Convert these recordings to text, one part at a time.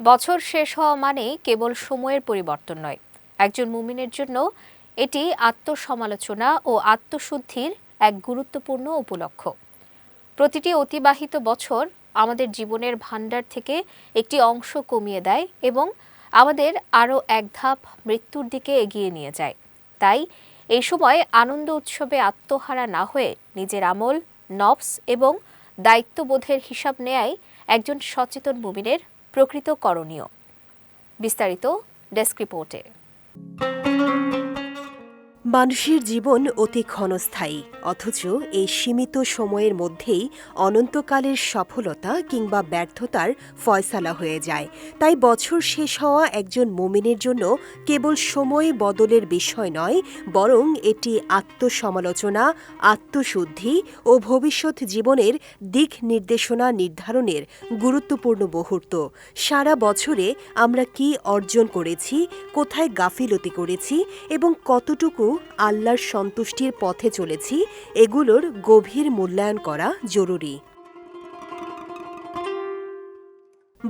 বছর শেষ হওয়া মানে কেবল সময়ের পরিবর্তন নয়। একজন মুমিনের জন্য এটি আত্মসমালোচনা ও আত্মশুদ্ধির এক গুরুত্বপূর্ণ উপলক্ষ। প্রতিটি অতিবাহিত বছর আমাদের জীবনের ভাণ্ডার থেকে একটি অংশ কমিয়ে দেয় এবং আমাদের আরও এক ধাপ মৃত্যুর দিকে এগিয়ে নিয়ে যায়। তাই এই সময় আনন্দ উৎসবে আত্মহারা না হয়ে নিজের আমল, নফস এবং দায়িত্ববোধের হিসাব নেয়াই একজন সচেতন মুমিনের প্রকৃত করণীয়। বিস্তারিত ডেস্ক রিপোর্টে। মানুষের জীবন অতি ক্ষণস্থায়ী, অথচ এই সীমিত সময়ের মধ্যেই অনন্তকালের সফলতা কিংবা ব্যর্থতার ফয়সালা হয়ে যায়। তাই বছর শেষ হওয়া একজন মুমিনের জন্য কেবল সময় বদলের বিষয় নয়, বরং এটি আত্মসমালোচনা, আত্মশুদ্ধি ও ভবিষ্যৎ জীবনের দিক নির্দেশনা নির্ধারণের গুরুত্বপূর্ণ মুহূর্ত। সারা বছরে আমরা কি অর্জন করেছি, কোথায় গাফিলতি করেছি এবং কতটুকু আল্লাহর সন্তুষ্টির পথে চলেছি এগুলোর গভীর মূল্যায়ন করা জরুরি।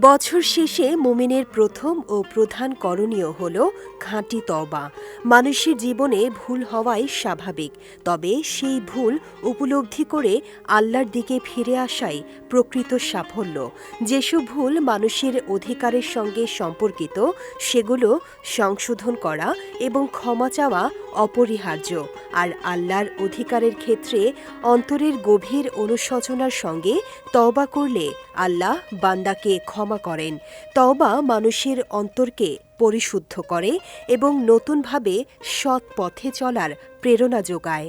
বছর শেষে মুমিনের প্রথম ও প্রধান করণীয় হল খাঁটি তওবা। মানুষের জীবনে ভুল হওয়াই স্বাভাবিক, তবে সেই ভুল উপলব্ধি করে আল্লাহর দিকে ফিরে আসাই প্রকৃত সাফল্য। যেসব ভুল মানুষের অধিকারের সঙ্গে সম্পর্কিত, সেগুলো সংশোধন করা এবং ক্ষমা চাওয়া অপরিহার্য। আর আল্লাহর অধিকারের ক্ষেত্রে অন্তরের গভীর অনুশোচনার সঙ্গে তওবা করলে আল্লাহ বান্দাকে ক্ষমা করেন। তওবা মানুষের অন্তরকে পরিশুদ্ধ করে এবং নতুনভাবে সৎ পথে চলার প্রেরণা যোগায়।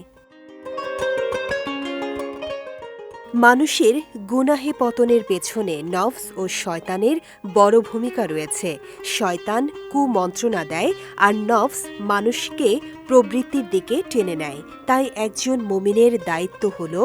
মানুষের গুনাহে পতনের পেছনে নফস ও শয়তানের বড় ভূমিকা রয়েছে। শয়তান কুমন্ত্রণা দেয় আর নফস মানুষকে প্রবৃত্তির দিকে টেনে নেয়। তাই একজন মুমিনের দায়িত্ব হল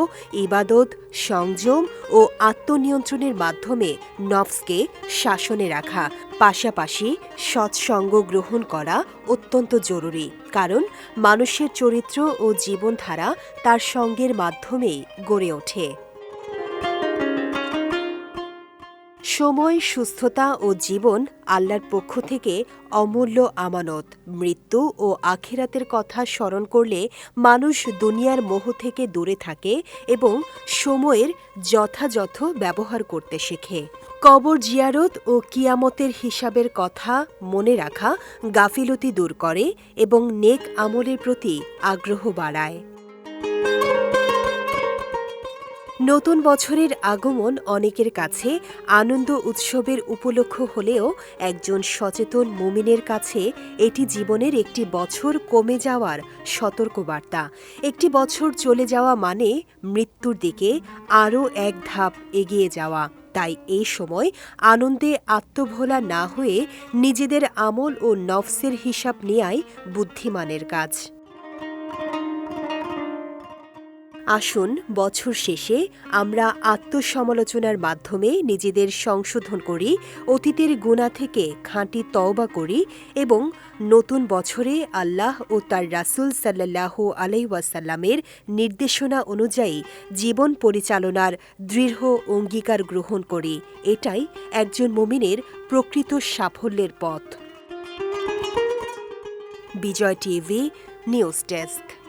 ইবাদত, সংযম ও আত্মনিয়ন্ত্রণের মাধ্যমে নফসকে শাসনে রাখা। পাশাপাশি সৎসঙ্গ গ্রহণ করা অত্যন্ত জরুরি, কারণ মানুষের চরিত্র ও জীবনধারা তার সঙ্গের মাধ্যমেই গড়ে ওঠে। সময়, সুস্থতা ও জীবন আল্লাহর পক্ষ থেকে অমূল্য আমানত। মৃত্যু ও আখিরাতের কথা স্মরণ করলে মানুষ দুনিয়ার মোহ থেকে দূরে থাকে এবং সময়ের যথাযথ ব্যবহার করতে শেখে। কবর জিয়ারত ও কিয়ামতের হিসাবের কথা মনে রাখা গাফিলতি দূর করে এবং নেক আমলের প্রতি আগ্রহ বাড়ায়। নতুন বছরের আগমন অনেকের কাছে আনন্দ উৎসবের উপলক্ষ হলেও একজন সচেতন মুমিনের কাছে এটি জীবনের একটি বছর কমে যাওয়ার সতর্কবার্তা। একটি বছর চলে যাওয়া মানে মৃত্যুর দিকে আরও এক ধাপ এগিয়ে যাওয়া। তাই এই সময় আনন্দে আত্মভোলা না হয়ে নিজেদের আমল ও নফসের হিসাব নেয়াই বুদ্ধিমানের কাজ। আসুন, বছর শেষে আমরা আত্মসমালোচনার মাধ্যমে নিজেদের সংশোধন করি, অতীতের গুণা থেকে খাঁটি তওবা করি এবং নতুন বছরে আল্লাহ ও তার রাসুল সাল্লাহ আলাইসাল্লামের নির্দেশনা অনুযায়ী জীবন পরিচালনার দৃঢ় অঙ্গীকার গ্রহণ করি। এটাই একজন মুমিনের প্রকৃত সাফল্যের পথ। Bijoy TV, news desk.